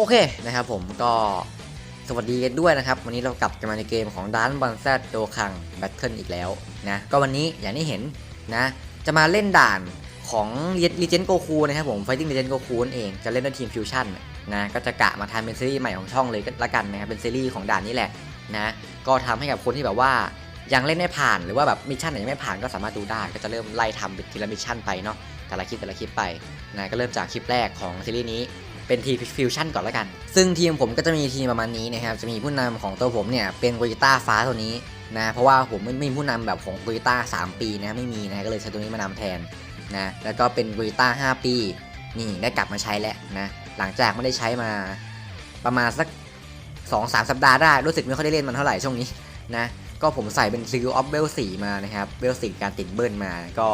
โอเคนะครับผมก็สวัสดีกันด้วยนะครับ วันนี้เรากลับกันมาในเกมของด้านบันแซดโดคังแบทเทิลอีกแล้วนะก็วันนี้อย่างที่เห็นนะจะมาเล่นด่านของลีเจนโกคูนะครับผม Fighting Legend Goku นั่นเองจะเล่นด้วยทีมฟิวชั่นนะก็จะกะมาทำเป็นซีรีส์ใหม่ของช่องเลยก็แล้วกันนะครับเป็นซีรีส์ของด่านนี้แหละนะก็ทำให้กับคนที่แบบว่ายังเล่นไม่ผ่านหรือว่าแบบมิชชั่นไหนยังไม่ผ่านก็สามารถดูได้ ก็จะเริ่มไล่ทำเป็นทีละมิชชั่นไปเนาะแต่ละคลิปแต่ละคลิปไปนะก็เริ่มจากคลิปแรกของซีรีส์นี้ เป็นทีมฟิวชั่นก่อนแล้วกัน ซึ่งทีมผมก็จะมีทีมประมาณนี้นะครับ จะมีผู้นำของตัวผมเนี่ยเป็นโกยิต้าฟ้าตัวนี้นะ เพราะว่าผมไม่ไม่มีผู้นำแบบของโกยิต้า3 ปีนะไม่มีนะ ก็เลยใช้ตัวนี้มานำแทนนะ แล้วก็เป็นโกยิต้า5 ปี นี่ได้กลับมาใช้แล้วนะ หลังจากไม่ได้ใช้มาประมาณสัก2-3สัปดาห์ได้ รู้สึกไม่ค่อยได้เล่นมันเท่าไหร่ช่วงนี้นะ ก็ผมใส่เป็นซิลออฟเบล4มานะครับ เบล4การติดเบิ้ลมา ก็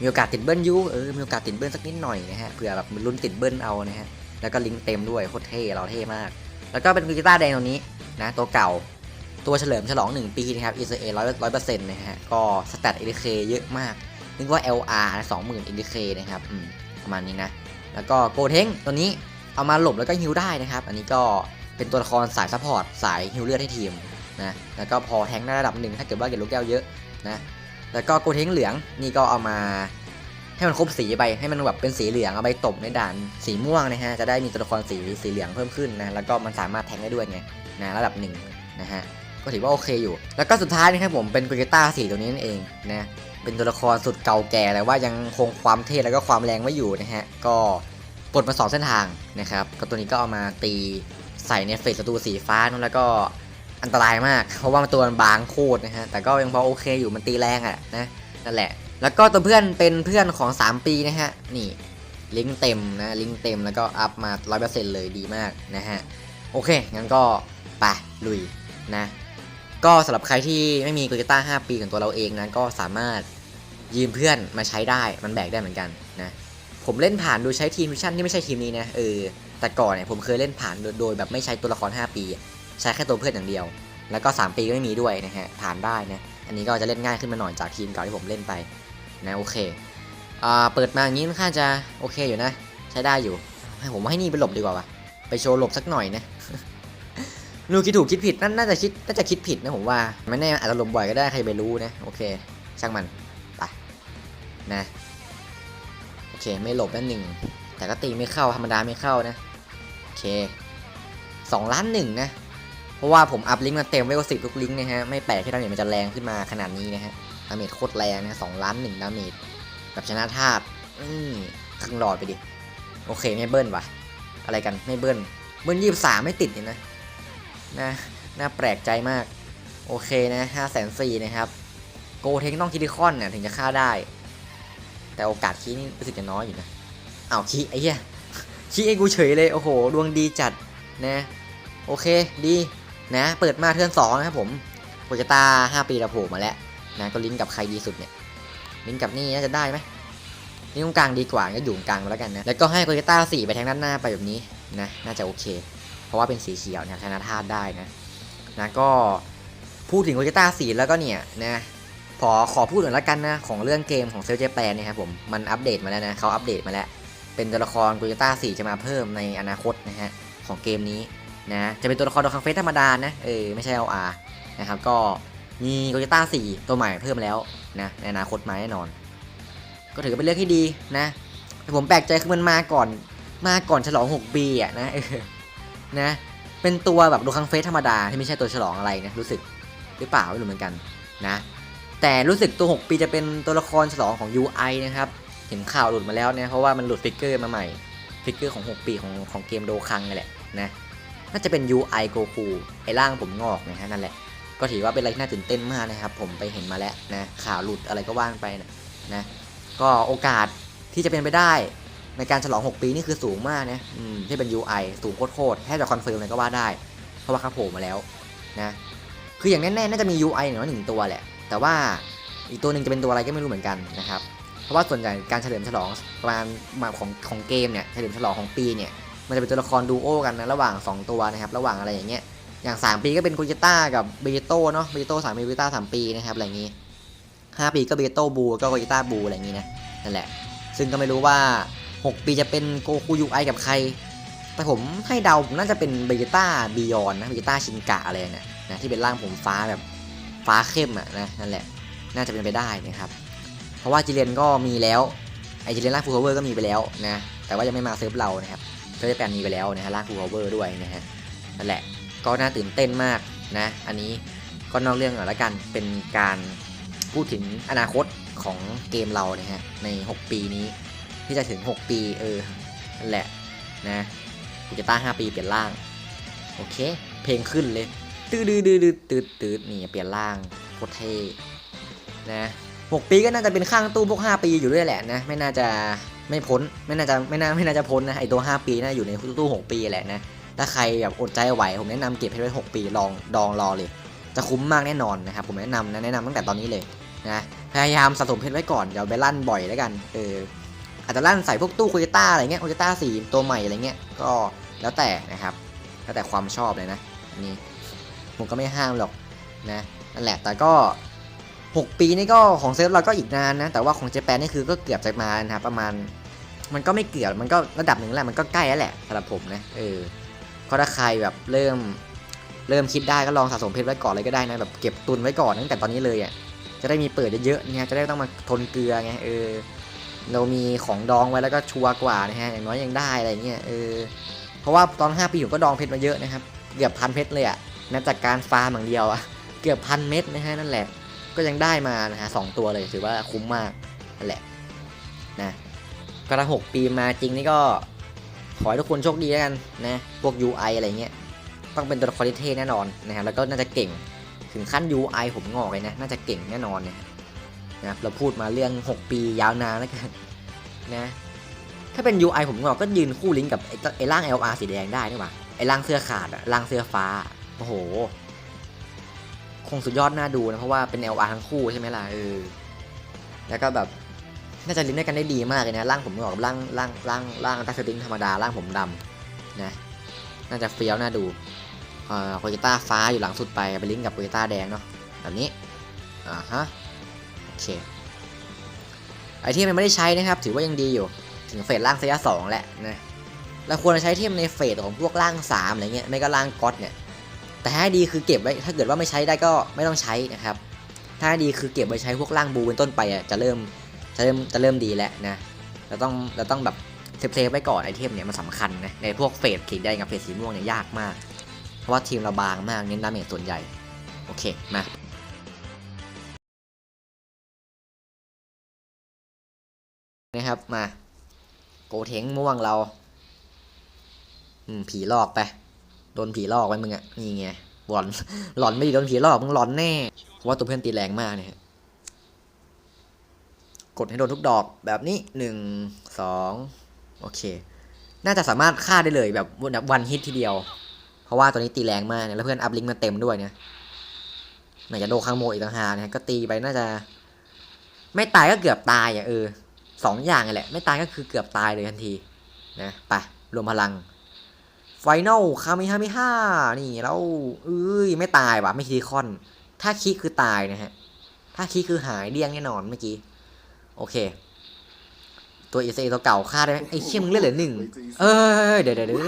มีโอกาสติดเบิ้ลอยูเออ มีโอกาสติดเบิ้ลสักนิดหน่อยนะฮะ เผื่อแบบลุ้นติดเบิ้ลเอานะฮะ แล้วก็ลิงก์เต็มด้วยโคตรเท่เราเท่มาก แล้วก็เป็นกีตาร์แดงตัวนี้นะตัวเก่าตัวเฉลิมฉลอง 1 ปีนะครับ e อ a ร้อยร้อยเปอร์เซ็นต์นะฮะก็สแตท ADK เยอะมาก นึกว่า LR 20,000 ADK นะครับประมาณนี้นะ แล้วก็โกเทงตัวนี้เอามาหลบแล้วก็ฮิวได้นะครับ อันนี้ก็เป็นตัวละครสายซัพพอร์ตสายฮิวเลือดให้ทีมนะแล้วก็พอแทงได้ระดับหนึ่งถ้าเกิดว่าเก็บลูกแก้วเยอะนะแล้วก็โกเทงเหลืองนี่ก็เอามา ให้มันครบสีไปให้มันแบบเป็นสีเหลืองเอาไปตบในด่านสีม่วงนะฮะจะได้มีตัวละครสีสีเหลืองเพิ่มขึ้นนะแล้วก็มันสามารถแทงได้ด้วยไงนะระดับหนึ่งนะฮะก็ถือว่าโอเคอยู่ แล้วก็สุดท้ายนะครับผมเป็นโกเกต้าสีตัวนี้นั่นเองนะเป็นตัวละครสุดเก่าแก่แต่ว่ายังคงความเท่แล้วก็ความแรงไว้อยู่นะฮะก็ปลดมาสองเส้นทางนะครับก็ตัวนี้ก็เอามาตีใส่ในเฟสศัตรูสีฟ้านั่นแล้วก็อันตรายมาก เพราะว่ามันตัวมันบางโคตรนะฮะแต่ก็ยังพอโอเคอยู่มันตีแรงอะนะนั่นแหละ แล้วก็ตัวเพื่อนเป็นเพื่อนของ 3 ปีนะฮะ นี่ลิงก์เต็มนะลิงก์เต็มแล้วก็อัพมา 100%เลยดีมากนะฮะ โอเค งั้นก็ไปลุยนะ ก็สำหรับใครที่ไม่มีโกเกต้า5 ปีของตัวเราเองนะ ก็สามารถยืมเพื่อนมาใช้ได้มันแบกได้เหมือนกันนะผมเล่นผ่านโดยใช้ทีมมิชชั่นที่ไม่ใช่ทีมนี้นะเออแต่ก่อนเนี่ยผมเคยเล่นผ่านโดยโดยแบบไม่ใช้ตัวละคร 5 ปี ใช้แค่ตัวเพื่อนอย่างเดียว แล้วก็ 3 ปีก็ไม่มีด้วยนะฮะผ่านได้นะอันนี้ก็จะเล่นง่ายขึ้นมาหน่อยจากทีมเก่าที่ผมเล่นไป นะโอเคอ่าเปิดมาอย่างนี้ค่อนข้างจะโอเคอยู่นะ ใช้ได้อยู่ ให้ผมให้นี่ไปหลบดีกว่าวะไปโชว์หลบสักหน่อยนะนูคิดถูกคิดผิดนั่นน่าจะคิดน่าจะคิดผิดนะผมว่าไม่แน่อาจจะหลบบ่อยก็ได้ใครไปรู้นะโอเคช่างมันไปนะโอเคไม่หลบนั่นหนึ่งแต่ก็ตีไม่เข้าธรรมดาไม่เข้านะโอเคสองล้านหนึ่งนะเพราะว่าผมอัพลิงก์มาเต็มไว้กว่าสิบทุกลิงก์นะฮะไม่แปลกที่ดาเมจมันจะแรงขึ้นมาขนาดนี้นะฮะ ดาเมจโคตรแรงนะสองล้านหนึ่งดาเมจแบบชนะธาตุอืมครึ่งหลอดไปดิ โอเคไม่เบิ้ลวะอะไรกันไม่เบิ้ลเบิ้ลยี่สามไม่ติดเลยนะน่าน่าแปลกใจมาก โอเคนะห้าแสนสี่นะครับ โกเทงต้องคิดิคอนเนี่ยถึงจะฆ่าได้ แต่โอกาสคีนี่รู้สึกจะน้อยอยู่นะอ้าวคีไอ้เหี้ยคีไอ้กูเฉยเลยโอ้โห ดวงดีจัดนะโอเคดีนะ เปิดมาเทือนสองนะครับผมโปรเจตาห้าปีราโผล่มาแล้ว นะก็ลิงก์กับใครดีสุดเนี่ยลิงก์กับนี่น่าจะได้ไหมลิงก์ตรงกลางดีกว่าก็อยู่กลางมาแล้วกันนะแล้วก็ให้โกเกต้าสี่ไปทางด้านหน้าไปแบบนี้นะน่าจะโอเค เพราะว่าเป็นสีเขียวนี่ยชนะธาตุได้นะนะก็พูดถึงโกเกต้าสี่แล้วก็เนี่ยนะขอขอพูดหน่อยละกันนะของเรื่องเกมของเซลเจแปนเนี่ยครับผมมันอัปเดตมาแล้วนะเขาอัปเดตมาแล้ว เป็นตัวละครโกเกต้าสี่จะมาเพิ่มในอนาคตนะฮะของเกมนี้นะจะเป็นตัวละครตัวคังเฟสธรรมดานะเออไม่ใช่ LR นะครับก็ มีโกเ e ต้า4ตัวใหม่เพิ่มแล้วนะในอนาคตมาแน่นอน ก็ถือเป็นเรื่องที่ดีนะแต่ผมแปลกใจคือมันมาก่อน มาก่อนฉลอง 6 ปีอะนะนะ เป็นตัวแบบดูคังเฟสธรรมดาที่ไม่ใช่ตัวฉลองอะไรนะรู้สึกหรือเปล่าไม่รู้เหมือนกันนะแต่รู้สึกตัว 6 ปีจะเป็นตัวละครฉลองของ UI นะครับเห็นข่าวหลุดมาแล้วเนี่ยเพราะว่ามันหลุดฟิกเกอร์มาใหม่ฟิกเกอร์ของ 6 ปีของของเกมโดคังนี่แหละนะน่าจะเป็น UI Goku ไอ้ร่างผมงอกนะฮะนั่นแหละ ก็ถือว่าเป็นอะไรที่น่าตื่นเต้นมากนะครับ ผมไปเห็นมาแล้วนะข่าวหลุดอะไรก็ว่างไปนะนะก็โอกาสที่จะเป็นไปได้ในการฉลอง 6 ปีนี่คือสูงมากนะที่เป็น UI สูงโคตรๆแทบจะคอนเฟิร์มเลยก็ว่าได้ เพราะว่าเขาโผล่มาแล้วนะคืออย่างแน่ๆน่าจะมี UI หนึ่งหนึ่งตัวแหละ แต่ว่าอีกตัวหนึ่งจะเป็นตัวอะไรก็ไม่รู้เหมือนกันนะครับเพราะว่าส่วนใหญ่การเฉลิมฉลองประมาณมาของของเกมเนี่ยเฉลิมฉลองของปีเนี่ยมันจะเป็นตัวละครดูโอกันนะระหว่าง 2 ตัวนะครับระหว่างอะไรอย่างเงี้ย อย่าง 3 ปีก็เป็นโกจิต้ากับเบโต้เนาะเบโต้สามปีเบต้าสามปีนะครับอะไรอย่างงี้ 5 ปีก็เบโต้บูก็โกจิต้าบูอะไรอย่างงี้นะนั่นแหละ ซึ่งก็ไม่รู้ว่า 6 ปีจะเป็นโกคูยูไอกับใคร แต่ผมให้เดาผมน่าจะเป็นเบจิต้าบิยอนนะเบจิต้าชินกะอะไรเนี่ยนะที่เป็นร่างผมฟ้าแบบฟ้าเข้มอะนะนั่นแหละ น่าจะเป็นไปได้นะครับ เพราะว่าจิเลนก็มีแล้วไอจิเลนร่างฟูลเวอร์ก็มีไปแล้วนะแต่ว่ายังไม่มาเซิร์ฟเรานะครับเซิร์ฟแปนมีไปแล้วนะฮะร่างฟูลเวอร์ด้วยนะฮะนั่นแหละ ก็น่าตื่นเต้นมากนะ อันนี้ก็นอกเรื่องหน่อยละกัน เป็นการพูดถึงอนาคตของเกมเรานะฮะ ใน 6 ปีนี้ ที่จะถึง 6 ปี เออนั่นแหละนะกูจะต้า5ปีเปลี่ยนร่าง โอเค เพลงขึ้นเลยตื้อดื้อดื้อดื้อตืดตืดนี่เปลี่ยนร่างโคตรเท่นะหกปีก็น่าจะเป็นข้างตู้พวก 5 ปีอยู่ด้วยแหละนะ ไม่น่าจะไม่พ้น ไม่น่าจะไม่น่าไม่น่าจะพ้นนะไอตัว 5 ปีน่าอยู่ในตู้ 6 ปีแหละนะ ถ้าใครแบบอดใจไหว ผมแนะนำเก็บให้ไว้6ปีลองดองรอเลย จะคุ้มมากแน่นอนนะครับผมแนะนำนะแนะนำตั้งแต่ตอนนี้เลยนะพยายามสะสมเพชรไว้ก่อนอย่าไปลั่นบ่อยแล้วกันเอออาจจะลั่นใส่พวกตู้โคโยต้าอะไรเงี้ยโคโยต้าสีตัวใหม่อะไรเงี้ยก็แล้วแต่นะครับแล้วแต่ความชอบเลยนะนนี่ผมก็ไม่ห้ามหรอกนะนั่นแหละแต่ก็ 6 ปีนี่ก็ของเซิร์ฟเราก็อีกนานนะแต่ว่าของเจแปนนี่คือก็เกือบจะมานะครับประมาณ มันก็ไม่เกือบมันก็ระดับหนึ่งแหละมันก็ใกล้แล้วแหละสำหรับผมนะเออ เพราะถ้าใครแบบเริ่มเริ่มคิดได้ก็ลองสะสมเพชรไว้ก่อนเลยก็ได้นะแบบเก็บตุนไว้ก่อนตั้งแต่ตอนนี้เลยอะจะได้มีเปิดเยอะๆเนี่ยจะได้ต้องมาทนเกลือไงเออเรามีของดองไว้แล้วก็ชัวร์กว่านะฮะอย่างน้อยยังได้อะไรเงี้ยเออเพราะว่าตอน 5 ปีผมก็ดองเพชรมาเยอะนะครับเกือบพันเพชรเลยอะนับจากการฟาร์มอย่างเดียวอะเกือบพันเม็ดนะฮะนั่นแหละ ก็ยังได้มานะฮะสองตัวเลยถือว่าคุ้มมากนั่นแหละนะก็ถ้าหกปีมาจริงนี่ก็ ขอให้ทุกคนโชคดีแล้วกันนะพวก UI อะไรเงี้ยต้องเป็นตัวละครที่เท่แน่นอนนะครับแล้วก็น่าจะเก่งถึงขั้น UI ผมงอกเลยนะน่าจะเก่งแน่นอนเนี่ยนะเราพูดมาเรื่อง 6 ปียาวนานแล้วกันนะถ้าเป็น UI ผมงอกก็ยืนคู่ลิงก์กับไอ้ไอร่าง LR สีแดงได้นี่หว่าไอ้ร่างเสื้อขาดอะร่างเสื้อฟ้าโอ้โห คงสุดยอดน่าดูนะเพราะว่าเป็น LR ทั้งคู่ใช่ไหมล่ะเออแล้วก็แบบ น่าจะลิงก์ด้วยกันได้ดีมากเลยนะร่างผมงอกกับร่างร่างร่างร่างตัสติงธรรมดาร่างผมดำนะน่าจะเฟี้ยวน่าดูอ่าโคจิต้าฟ้าอยู่หลังสุดไปไปลิงก์กับโคจิต้าแดงเนาะแบบนี้อ่าฮะโอเคไอเทมยังไม่ได้ใช้นะครับ ถือว่ายังดีอยู่ ถึงเฟสล่างเซียสองแหละนะเราควรจะใช้เทมในเฟสของพวกล่างสามอะไรเงี้ยไม่ก็ล่างก๊อตเนี่ยแต่ถ้าให้ดีคือเก็บไว้ถ้าเกิดว่าไม่ใช้ได้ก็ไม่ต้องใช้นะครับถ้าดีคือเก็บไว้ใช้พวกล่างบูเป็นต้นไปอะจะเริ่ม จะเริ่มจะเริ่มดีแล้วนะเราต้องเราต้องแบบเซฟเซฟไว้ก่อนไอเทมเนี่ยมันสำคัญนะในพวกเฟสสีแดงกับเฟสสีม่วงเนี่ยยากมาก เพราะว่าทีมเราบางมากเน้นดาเมจส่วนใหญ่ โอเค มานะครับมาโกเทงม่วงเรา อืมผีหลอกไปโดนผีหลอกไปมึงอะนี่ไงหลอนหลอนไม่ดีโดนผีหลอกมึงหลอนแน่เพราะว่าตัวเพื่อนตีแรงมากเนี่ย กดให้โดนทุกดอกแบบนี้หนึ่งสองโอเค น่าจะสามารถฆ่าได้เลยแบบวันฮิตทีเดียว เพราะว่าตัวนี้ตีแรงมากเนี่ยแล้วเพื่อนอัพลิงก์มาเต็มด้วยเนี่ยไหนจะโดนข้างโมอีกต่างหากนี่ยก็ตีไปน่าจะ ไม่ตายก็เกือบตายอะเออสองอย่างนี่แหละ ไม่ตายก็คือเกือบตายเลยทันทีนะไปรวมพลังไฟนอลคามิฮามิฮ่านี่แล้วเอ้ยไม่ตายว่ะไม่คีคอน ถ้าคีคือตายนะฮะ ถ้าคีคือหายเดี้ยงแน่นอนเมื่อกี้ โอเค ตัวเอเซตัวเก่าฆ่าได้ไหมไอ้เชี่ยมึงเล่นเหลือหนึ่งเอ้ยเดี๋ยวเดี๋ยวเดี๋ยว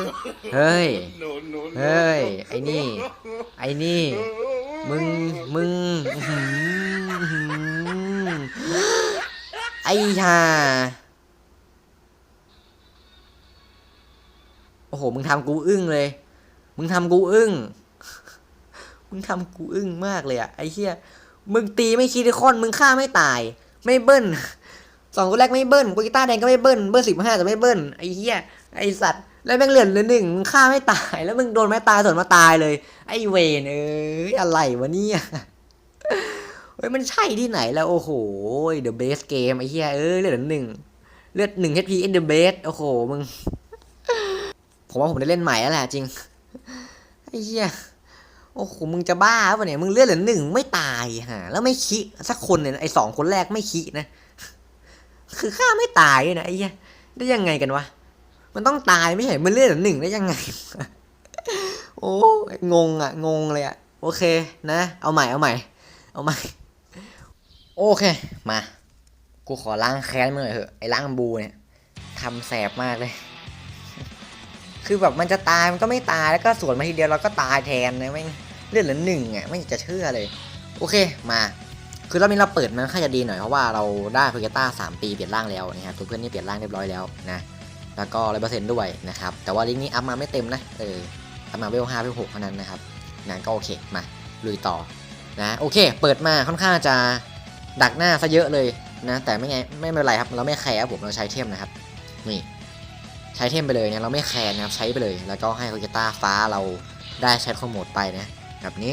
เฮ้ยเฮ้ยไอ้นี่ ไอ้นี่ มึงมึงอื้อหืออื้อหือไอ้ห่าโอ้โห มึงทำกูอึ้งเลย มึงทำกูอึ้ง มึงทำกูอึ้งมากเลยอะไอ้เหี้ย มึงตีไม่คิดคอน มึงฆ่าไม่ตาย ไม่เบิ้ล สองตัวแรกไม่เบิ้ลกูกีตาร์แดงก็ไม่เบิ้ลเบิ้ลสิบห้าจะไม่เบิ้ลไอ้เหี้ยไอ้สัตว์แล้วแม่งเหลือเหลือหนึ่งมึงฆ่าไม่ตาย แล้วมึงโดนไม่ตายส่วนมาตายเลย ไอ้เวนเอ้ยอะไรวะเนี่ยเฮ้ยมันใช่ที่ไหนแล้วโอ้โห the best game ไอ้เหี้ยเอ้ยเลือดหนึ่งเลือดหนึ่ง HP in the best โอ้โหมึง ผมว่าผมได้เล่นใหม่แล้วแหละจริงไอ้เหี้ยโอ้โหมึงจะบ้าปะเนี่ยมึงเลือดเหลือหนึ่งไม่ตายฮะแล้วไม่คิสักคนเนี่ยไอ้สองคนแรกไม่คินะ คือฆ่าไม่ตายด้วยนะไอ้เหี้ยได้ยังไงกันวะ มันต้องตายไม่ใช่มันเลือดเหลือหนึ่งได้ยังไง โอ้ยงงอะ งงเลยอะ โอเคนะ เอาใหม่เอาใหม่ เอาใหม่ โอเค มา กูขอล้างแค้นมึงหน่อยเถอะ ไอ้ล้างบูเนี่ยทำแสบมากเลย คือแบบมันจะตายมันก็ไม่ตายแล้วก็สวนมาทีเดียวเราก็ตายแทนนะไม่งเลือดเหลือหนึ่งอะไม่อยากจะเชื่อเลย โอเคมา คือรอบนี้เราเปิดมันค่าจะดีหน่อยเพราะว่าเราได้พเกต้าสามปีเปลี่ยนร่างแล้วนะครับตัวเพื่อนนี่เปลี่ยนร่างเรียบร้อยแล้วนะแล้วก็ร้อยเปอร์เซ็นต์ด้วยนะครับแต่ว่าลิงก์นี้อัพมาไม่เต็มนะเอออัพมาเวลห้าเวลหกเท่านั้นนะครับงั้นก็โอเคมาลุยต่อนะโอเค เปิดมาค่อนข้างจะดักหน้าซะเยอะเลยนะแต่ไม่ไงไม่เป็นไรครับเราไม่แคร์ผมเราใช้เทมนะครับนี่ใช้เทมไปเลยเนี่ยเราไม่แคร์นะครับใช้ไปเลย แล้วก็ให้โคเกต้าฟ้าเราได้ใช้คอมโหมดไปนะแบบนี้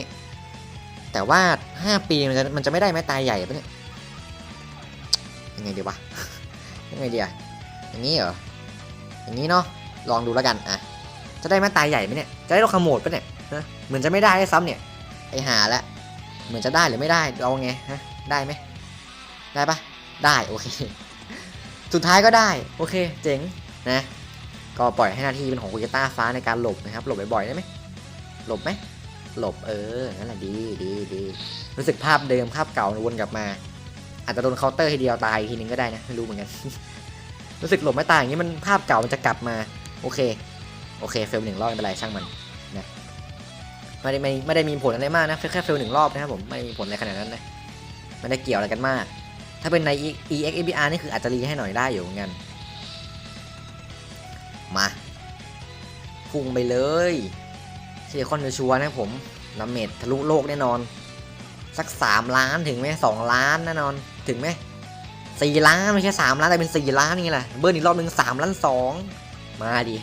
แต่ว่า 5 ปีมันจะมันจะไม่ได้แม้ตายใหญ่ปะเนี่ยยังไงดีวะยังไงดีอะอย่างนี้เหรออย่างนี้เนาะลองดูแล้วกันอะจะได้แม้ตายใหญ่ไหมเนี่ยจะได้เราขโมดปะเนี่ยนะเหมือนจะไม่ได้ด้ซ้ำเนี่ยไอหาละเหมือนจะได้หรือไม่ได้เอาไงฮะได้ไหมได้ปะได้โอเคสุดท้ายก็ได้โอเค เจ๋งนะก็ปล่อยให้หน้าที่เป็นของคุยต้าฟ้าในการหลบนะครับหลบบ่อยๆได้ไหมหลบไหม หลบเออนั่นแหละดีดีดีรู้สึกภาพเดิมภาพเก่าวนกลับมา อาจจะโดนเคาน์เตอร์ทีเดียวตายทีนึงก็ได้นะไม่รู้เหมือนกัน รู้สึกหลบไม่ตายอย่างนี้มันภาพเก่ามันจะกลับมา โอเค โอเคเฟลหนึ่งรอบไม่เป็นไรช่างมันนะไม่ได้ไม่ไม่ได้มีผลอะไรมากนะแค่เฟลหนึ่งรอบนะครับผมไม่มีผลอะไรขนาดนั้นนะไม่ได้เกี่ยวอะไรกันมาก ถ้าเป็นใน EX ABR นี่คืออาจจะรีให้หน่อยได้อยู่เหมือนกันมาพุ่งไปเลย ซิลิคอนชัวร์นะผมน้ำเม็ดทะลุโลกแน่นอน สักสามล้านถึงไหมสองล้านแน่นอนถึงไหมสี่ล้านไม่ใช่สามล้านแต่เป็นสี่ล้านนี่แหละเบิร์นอีกรอบหนึ่งสามล้านสองมาดิ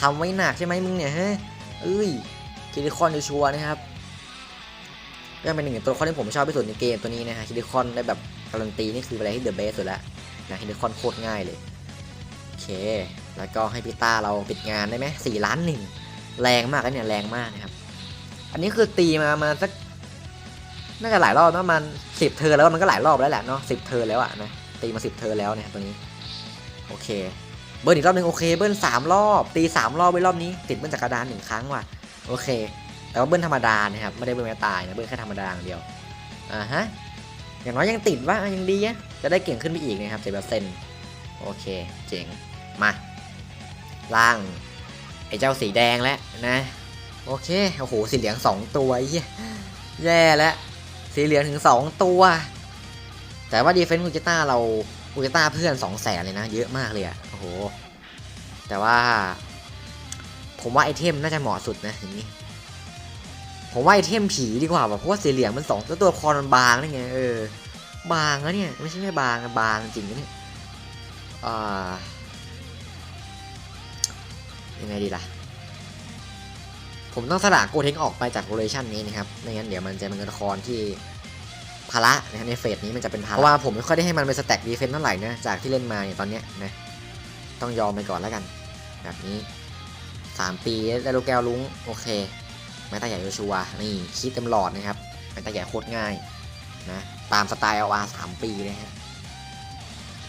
ทำไว้หนักใช่ไหมมึงเนี่ยฮะเอ้ยคิริคอนชัวร์นะครับก็เป็นหนึ่งตัวละครที่ผมชอบที่สุดในเกมตัวนี้นะฮะคิริคอนได้แบบการันตีนี่คืออะไรที่เดอะเบสสุดแล้วนะคิริคอนโคตรง่ายเลยโอเค แล้วก็ให้พี่ต้าเราปิดงานได้ไหมสี่ล้านหนึ่ง แรงมากนะเนี่ยแรงมากนะครับ อันนี้คือตีมามาสักน่าจะหลายรอบนะมันสิบเทอร์แล้วมันก็หลายรอบแล้วแหละเนาะสิบเทอร์แล้วอะนะตีมาสิบเทอร์แล้วเนี่ยตัวนี้โอเค เบิ้ลอีกรอบหนึ่งโอเคเบิ้ลสามรอบ ตีสามรอบไปรอบนี้ ติดเบิ้ลจักรดานหนึ่งครั้งว่ะโอเค แต่ว่าเบิ้ลธรรมดานะครับไม่ได้เบิ้ลแม่ตายนะเบิ้ลแค่ธรรมดาอย่างเดียวอ่าฮะอย่างน้อยยังติดว่ายังดีอะจะได้เก่งขึ้นไปอีกนะครับเจ็ดเปอร์เซ็นต์โอเค เจ๋งมาล่าง ไอ้เจ้าสีแดงแล้วนะ โอเค โอ้โห สีเหลืองสองตัวแย่แล้ว สีเหลืองถึงสองตัว แต่ว่าดีเฟนส์คูเจต้าเราคูเจต้าเพื่อนสองแสนเลยนะ เยอะมากเลยอะโอ้โห แต่ว่า ผมว่าไอเทมน่าจะเหมาะสุดนะอย่างนี้ ผมว่าไอเทมผีดีกว่าเพราะว่าสีเหลืองมันสองแล้วตัวครมันบางนี่ไงเออ บางแล้วเนี่ย ไม่ใช่แค่บางบางจริงนะเนี่ยอ่า ยังไงดีล่ะ ผมต้องสละโกเทงออกไปจากโรเลชันนี้นะครับ ไม่งั้นเดี๋ยวมันจะเป็นละครที่ภาระนะในเฟสนี้มันจะเป็นภาระเพราะว่าผมไม่ค่อยได้ให้มันเป็นสแต็กดีเฟนต์เท่าไหร่นะจากที่เล่นมาเนี่ยตอนเนี้ยนะต้องยอมไปก่อนแล้วกัน แบบนี้ 3 ปีได้ลูกแก้วลุงโอเคแม่ตาใหญ่ชัวร์นี่คิดเต็มหลอดนะครับแม่ตาใหญ่โคตรง่ายนะตามสไตล์ LR 3 ปีนะฮะ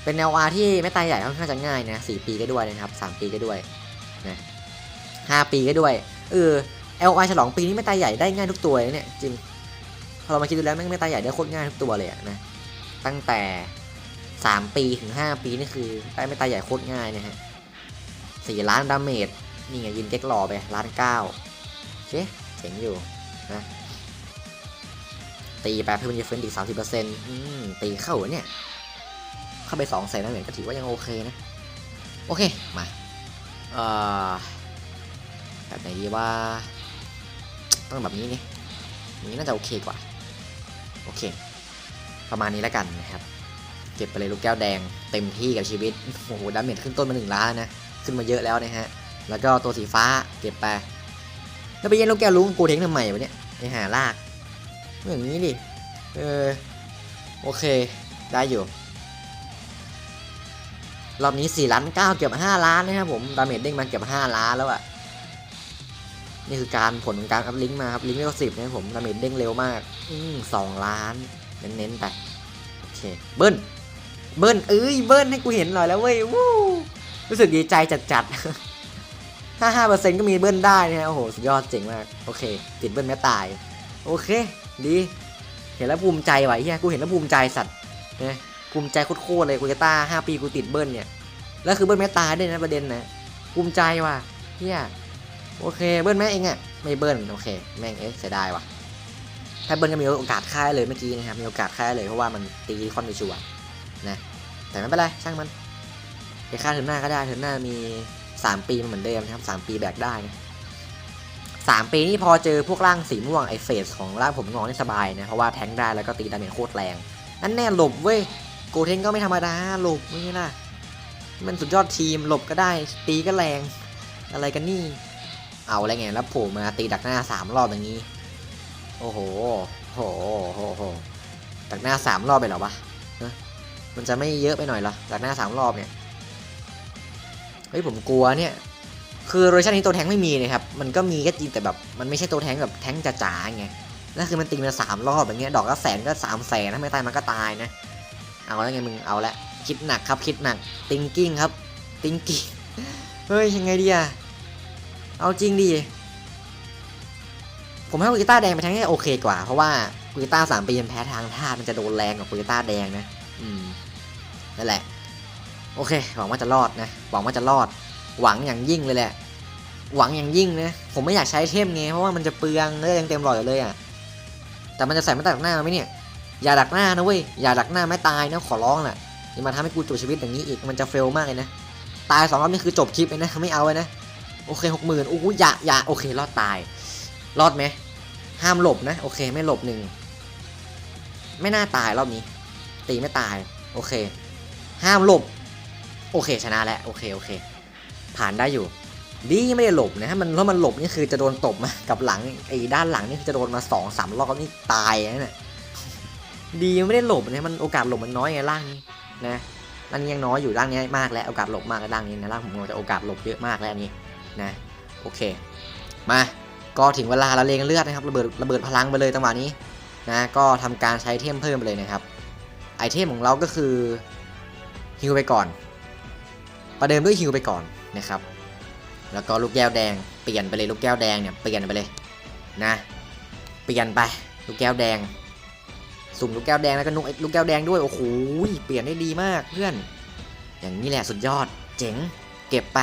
เป็น LR ที่แม่ตาใหญ่ค่อนข้างจะง่ายนะ4ปีก็ด้วยนะครับ 3 ปีก็ด้วย 5 ปีก็ด้วย เออ LR ฉลองปีนี้แม่ตายใหญ่ได้ง่ายทุกตัวเลยเนี่ยจริง พอเรามาคิดดูแล้วแม่งแม่ตายใหญ่ได้โคตรง่ายทุกตัวเลยอะนะ ตั้งแต่ 3 ปีถึง 5 ปีนี่คือได้แม่ตายใหญ่โคตรง่ายนะฮะสี่ล้านดาเมจนี่ไงยินเก๊กหล่อไปล้านเก้าโอเคเจ๋งอยู่นะตีไปเพิ่มเยเฟนอีกสามสิบเปอร์เซ็นต์ตีเข้าเนี่ย เข้าไปสองแสนดาเมจก็ถือว่ายังโอเคนะ โอเค มา เอ่อ แบบไหนดีว่า ต้องแบบนี้นี่นี้น่าจะโอเคกว่า โอเค ประมาณนี้แล้วกันนะครับ เก็บไปเลยลูกแก้วแดงเต็มที่กับชีวิต โอ้โหดาเมจขึ้นต้นมาหนึ่งล้านนะ ขึ้นมาเยอะแล้วนะฮะ แล้วก็ตัวสีฟ้าเก็บไป แล้วไปเย็นลูกแก้วลุงกูเทงทำไมวะเนี่ยไปหาลากอย่างนี้ดิ เออ โอเค ได้อยู่ รอบนี้ 4 ล้าน 9 เกือบ 5 ล้านนะครับผม ดาเมจเด้งมาเกือบ 5 ล้านแล้วอะ นี่คือการผลของการอัพลิงก์มาครับลิงก์เลเวลสิบนะผมดาเมจเด้งเร็วมากอืมสองล้าน เน้นๆไปโอเคเบิ้ลเบิ้ลเอ้ยเบิ้ลให้กูเห็นหน่อยแล้วเว้ยวู้รู้สึกดีใจจัดๆถ้าห้าเปอร์เซ็นต์ก็มีเบิ้ลได้นะฮะโอ้โหสุดยอดเจ๋งมากโอเค ติดเบิ้ลแม่ตาย โอเค ดี เห็นแล้วภูมิใจว่ะเฮียกูเห็นแล้วภูมิใจสัตว์นะภูมิใจโคตรๆเลยกูจะต้าห้าปีกูติดเบิ้ลเนี่ยแล้วคือเบิ้ลแม่ตายด้วยนะประเด็นนะภูมิใจว่ะเฮีย โอเคเบิ้ลไหมเองอะไม่เบิ้ลโอเค แม่งเอ๊ะเสียดายว่ะถ้าเบิ้ลก็มีโอกาสค่ายเลยเมื่อกี้นะครับมีโอกาสค่ายเลยเพราะว่ามันตีคอนไปชัวนะแต่ไม่เป็นไรช่างมันไปค่าเทิร์นหน้าก็ได้เทิร์นหน้ามี 3 ปีมันเหมือนเดิมนะครับ3ปีแบกได้นะสามปีนี่พอเจอพวกร่างสีม่วงไอเฟสของร่างผมงอนี่สบายนะเพราะว่าแทงได้แล้วก็ตีดาเมจโคตรแรงนั่นแน่หลบเว้ยโกเทนก็ไม่ธรรมดาหลบไม่ล่ะมันสุดยอดทีมหลบก็ได้ตีก็แรง อะไรกันนี่ เอาอะไรไงแล้วโผล่มาตีดักหน้าสามรอบอย่างนี้ โอ้โหโหโหโหดักหน้าสามรอบไปหรอวะฮะมันจะไม่เยอะไปหน่อยหรอดักหน้าสามรอบเนี่ยเฮ้ยผมกลัวเนี่ย คือเวอร์ชันนี้ตัวแทงไม่มีนะครับ มันก็มีก็จริงแต่แบบมันไม่ใช่ตัวแทงแบบแทงจ๋าๆไงนั่นคือมันตีมาสามรอบอย่างเงี้ยดอกก็แสนก็สามแสนถ้าไม่ตายมันก็ตายนะเอาแล้วไงมึงเอาละคิดหนักครับคิดหนักติงกิ้งครับติงกิ้งเฮ้ยยังไงดีอะ เอาจริงดิ ผมให้กุยต้าแดงไปแทงให้โอเคกว่า เพราะว่ากุยต้าสามปีมันแพ้ทางธาตุมันจะโดนแรงกว่ากุยต้าแดงนะ อืม นั่นแหละ โอเค หวังว่าจะรอดนะ หวังว่าจะรอด หวังอย่างยิ่งเลยแหละ หวังอย่างยิ่งนะ ผมไม่อยากใช้เทมไง เพราะว่ามันจะเปลืองเลือดยังเต็มหลอดอยู่เลยอะ แต่มันจะใส่ไมาดักหน้าไหมเนี่ย อย่าดักหน้านะเว้ย อย่าดักหน้าไม่ตายนะ ขอร้องแหละอย่ามาทำให้กูจบชีวิตอย่างนี้อีก มันจะเฟลมากเลยนะ ตายสองรอบนี่คือจบคลิปเลยนะ ไม่เอาเลยนะ โอเคหกหมื่นอู้ย่าอย่าโอเครอดตาย รอดไหมห้ามหลบนะ โอเคไม่หลบหนึ่งไม่น่าตายรอบนี้ ตีไม่ตาย โอเค ห้ามหลบ โอเคชนะแล้วโอเคโอเค ผ่านได้อยู่ ดีไม่ได้หลบนะถ้ามันถ้ามันหลบนี่คือจะโดนตบมากับหลังไอ้ด้านหลังนี่คือจะโดนมาสองสามรอบนี่ตายนะเนี่ยดีไม่ได้หลบนะมันโอกาสหลบมันน้อยไงร่างนี้นะร่างนี้ยังน้อยอยู่ร่างนี้มากแล้วโอกาสหลบมากแล้วร่างนี้นะร่างผมจะโอกาสหลบเยอะมากแล้วอันนี้ นะโอเค มาก็ถึงเวลาละเลงเลือดนะครับระเบิดระเบิดพลังไปเลยจังหวะนี้นะก็ทำการใช้เทมเพิ่มไปเลยนะครับไอเทมของเราก็คือฮิวไปก่อน ประเดิมด้วยฮิวไปก่อนนะครับ แล้วก็ลูกแก้วแดงเปลี่ยนไปเลยลูกแก้วแดงเนี่ยเปลี่ยนไปเลยนะเปลี่ยนไปลูกแก้วแดง สุ่มลูกแก้วแดงแล้วก็นุกลูกแก้วแดงด้วยโอ้โหเปลี่ยนได้ดีมากเพื่อน อย่างนี้แหละสุดยอดเจ๋งเก็บไป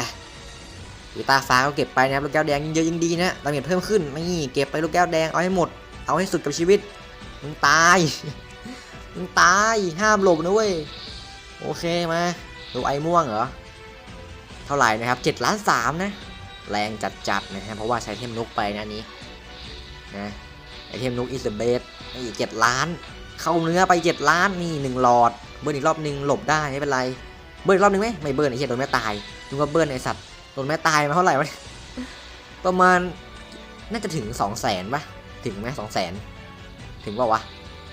วิตาฟ้าก็เก็บไปนะครับลูกแก้วแดงยิ่งเยอะยิ่งดีนะดาเมจเพิ่มขึ้นนี่เก็บไปลูกแก้วแดงเอาให้หมด เอาให้สุดกับชีวิตมึงตายมึงตายห้ามหลบนะเว้ยโอเคมาดูไอ้ม่วงเหรอเท่าไหร่นะครับ7ล้าน3นะแรงจัดๆนะฮะเพราะว่าใช้เทมนุกไปนะนี้นะไอเทมนุกอิสเบสนี่เจ็ดล้าน เข้าเนื้อไป 7 ล้านนี่หนึ่งหลอด เบิร์นอีกรอบหนึ่งหลบได้ไม่เป็นไร เบิร์นอีกรอบหนึงไหมไม่เบิร์นไอเหี้ยโดนแม่ตายนึกว่าเบิร์นไอสัตว์ โดนแม่ตายมาเท่าไหร่วะประมาณน่าจะถึง2 0 0แสนปะถึงไหมสองแสนถึงเปล่าวะ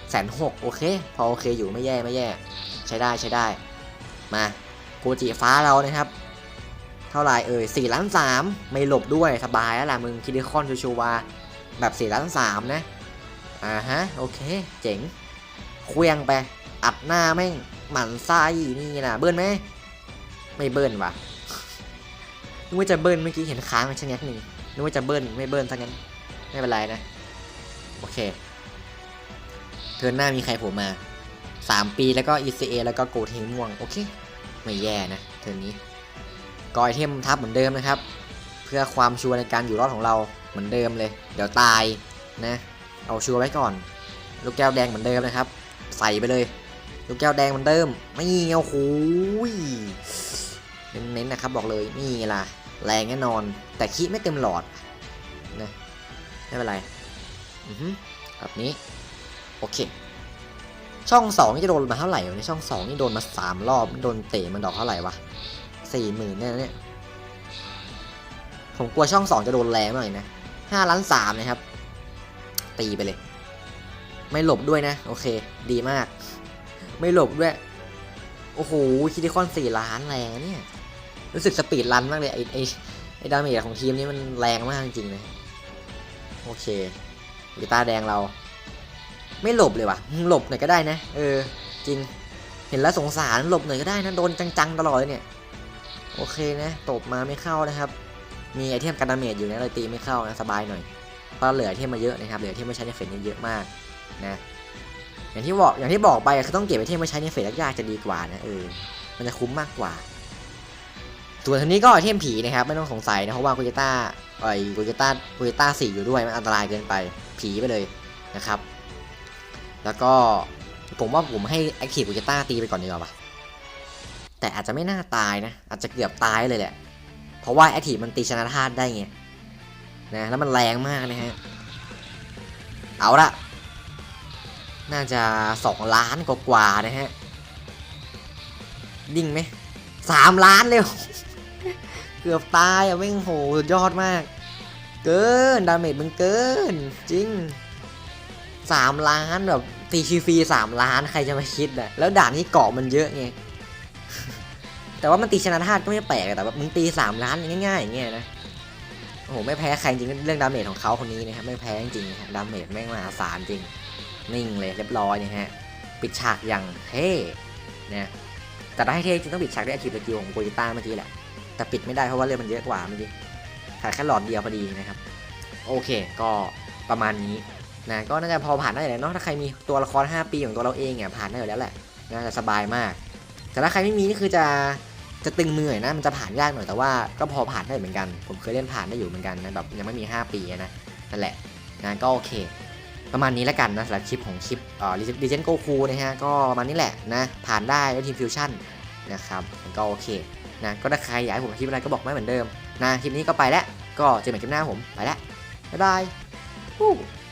แสนหกโอเค พอโอเคอยู่ไม่แย่ไม่แย่ ใช้ได้ใช้ได้ มาโกจิฟ้าเรานะครับ เท่าไหร่เอ่ยสี่ล้านสามไม่หลบด้วยสบายแล้วล่ะมึงคิดิคอนชัวร์ๆแบบสี่ล้านสามนะอ่าฮะโอเค เจ๋งเควียงไป อัดหน้าแม่งหมันไส้นี่นะเบิ้ลไหมไม่เบิ้ลว่ะ นึกว่าจะเบิ้ลเมื่อกี้เห็นค้างไปชะงักหนึ่งนึกว่าจะเบิ้ลไม่เบิ้ลซะงั้น ไม่เป็นไรนะ โอเค เทิร์นหน้ามีใครโผล่มา 3 ปีแล้วก็ ECA แล้วก็โกเทม่วง โอเค ไม่แย่นะ เทิร์นนี้กอยเทมทับเหมือนเดิมนะครับ เพื่อความชัวร์ในการอยู่รอดของเราเหมือนเดิมเลย เดี๋ยวตายนะ เอาชัวร์ไว้ก่อน ลูกแก้วแดงเหมือนเดิมนะครับ ใส่ไปเลย ลูกแก้วแดงเหมือนเดิม ไม่เอาโอ้ยเน้นๆนะครับบอกเลยนี่ล่ะ แรงแน่นอน แต่คิดไม่เต็มหลอดนะไม่เป็นไรอือฮึแบบนี้ โอเค ช่องสองนี่จะโดนมาเท่าไหร่วะเนี่ยช่องสองนี่โดนมาสามรอบโดนเตะมันดอกเท่าไหร่วะสี่หมื่นเนี่ยเนี่ยผมกลัวช่องสองจะโดนแรงมากเลยนะห้าล้านสามนะครับ ตีไปเลย ไม่หลบด้วยนะ โอเค ดีมาก ไม่หลบด้วย โอ้โหคิดิคอนสี่ล้านแรงเนี่ย รู้สึกสปีดรันมากเลยไอไอไอดาเมจของทีมนี้มันแรงมากจริงๆเลยโอเคกีตาแดงเรา ไม่หลบเลยว่ะหลบหน่อยก็ได้นะ เออ จริง เห็นแล้วสงสารหลบหน่อยก็ได้นะโดนจังๆตลอดเลยเนี่ย โอเคนะตบมาไม่เข้านะครับ มีไอเทมกันดาเมจอยู่นะเลยตีไม่เข้านะสบายหน่อยเพราะเหลือไอเทมมาเยอะนะครับเหลือไอเทมมาใช้ในเฟสเยอะมากนะอย่างที่บอกอย่างที่บอกไปคือต้องเก็บไอเทมมาใช้ในเฟสยากๆจะดีกว่านะเออมันจะคุ้มมากกว่า ส่วนทีนี้ก็ไอเทมผีนะครับไม่ต้องสงสัยนะเพราะว่าโกเจต้าไอ้โกเจต้าโกเจต้าสี่อยู่ด้วยมันอันตรายเกินไปผีไปเลยนะครับ แล้วก็ผมว่าผมให้แอคทีฟโกเจต้าตีไปก่อนดีกว่าปะแต่อาจจะไม่น่าตายนะอาจจะเกือบตายเลยแหละ เพราะว่าแอคทีฟมันตีชนะธาตุได้ไงนะแล้วมันแรงมากนะฮะเอาละน่าจะสองล้านกว่าๆนะฮะ ดิ่งไหมสามล้านเลย เกือบตายอะแม่งโหสุดยอดมาก เกิน ดาเมจมันเกิน จริงสามล้านแบบตีฟรีสามล้านใครจะมาคิดอะแล้วด่านนี้เกาะมันเยอะไงแต่ว่ามันตีชนะธาตุก็ไม่แปลกแต่ว่ามึงตีสามล้านง่ายๆอย่างเงี้ยนะโอ้โหไม่แพ้ใครจริงเรื่องดาเมจของเขาคนนี้นะครับไม่แพ้จริงครับดาเมจแม่งมหาศาลจริงนิ่งเลยเรียบร้อยนะฮะปิดฉากอย่างเท่นะแต่ถ้าให้เท่จริงต้องปิดฉากด้วยอาชีพสกิลของโกจิต้าเมื่อกี้แหละ แต่ปิดไม่ได้เพราะว่าเลือดมันเยอะกว่าเมื่อกี้ถ่ายแค่หลอดเดียวพอดีนะครับ โอเค ก็ประมาณนี้นะก็น่าจะพอผ่านได้อยู่แล้วเนาะถ้าใครมีตัวละคร 5 ปีของตัวเราเองเนี่ยผ่านได้อยู่แล้วแหละน่าจะสบายมาก แต่ถ้าใครไม่มีนี่คือจะจะตึงมือนะมันจะผ่านยากหน่อยแต่ว่าก็พอผ่านได้เหมือนกัน ผมเคยเล่นผ่านได้อยู่เหมือนกันนะแบบยังไม่มี 5 ปีนะนั่นแหละนะก็โอเค ประมาณนี้แล้วกันนะสำหรับคลิปของคลิปเอ่อดิเจนโกคูนะฮะก็ประมาณนี้แหละนะผ่านได้ด้วยทีมฟิวชั่นนะครับก็โอเค นะก็ถ้าใครอยากให้ผมทำคลิปอะไรก็บอกมาเหมือนเดิมนะคลิปนี้ก็ไปแล้วก็เจอกันใหม่คลิปหน้าผมไปแล้วบ๊ายบาย